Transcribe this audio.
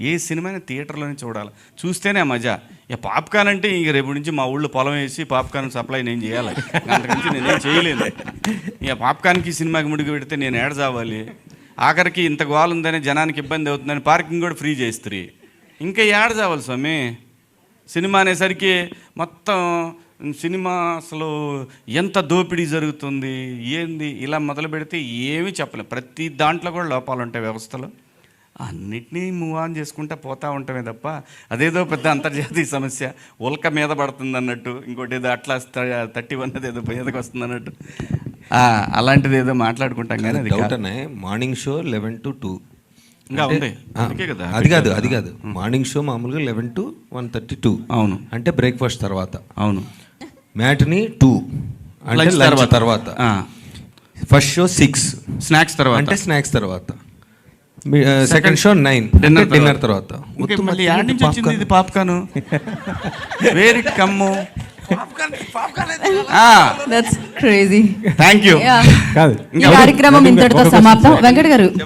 ఏ సినిమాని థియేటర్లోనే చూడాలి. చూస్తేనే మజా. ఇక పాప్కార్న్ అంటే ఇంక రేపు నుంచి మా ఊళ్ళో పొలం వేసి పాప్కార్న్ సప్లై నేను చేయాలి. అంతకుమించి నేనేం చేయలేను ఇక పాప్కార్న్కి సినిమాకి ముడికి పెడితే నేను ఏడ చావాలి? ఆఖరికి ఇంత గోల్ ఉందని జనానికి ఇబ్బంది అవుతుందని పార్కింగ్ కూడా ఫ్రీ చేస్తుంది ఇంకా ఏడ చావాలి స్వామి? సినిమా అనేసరికి మొత్తం సినిమా అసలు ఎంత దోపిడీ జరుగుతుంది? ఏంది? ఇలా మొదలు పెడితే ఏమీ చెప్పలేం. ప్రతి దాంట్లో కూడా లోపాలు ఉంటాయి వ్యవస్థలో. అన్నిటినీ మూవ్ ఆన్ చేసుకుంటా పోతా ఉంటామే తప్ప అదేదో పెద్ద అంతర్జాతీయ సమస్య. ఉల్క మీద పడుతుంది అన్నట్టు ఇంకోటి ఏదో అట్లా థర్టీ వన్ ఏదో మీదకి వస్తుంది అన్నట్టు. అలాంటిది ఏదో మాట్లాడుకుంటాం కానీ అది morning show eleven to two అది కాదు అది కాదు. మార్నింగ్ షో మామూలుగా eleven to one thirty two అవును. అంటే బ్రేక్ఫాస్ట్ తర్వాత. అవును. మ్యాట్ని టూ అంటే తర్వాత. ఆ, ఫస్ట్ షో సిక్స్ స్నాక్స్ తర్వాత. అంటే స్నాక్స్ తర్వాత. Second show nine Dinner dinner తర్వాత. మళ్ళీ యాడ్ నుంచి వచ్చింది ఇది పాప్కార్న్. వేరి కమ్ము. దట్స్ క్రేజీ థ్యాంక్ యూ కాదు. ఈ కార్యక్రమం ఇంతటితో సమాప్తం. వెంకట్ గారు.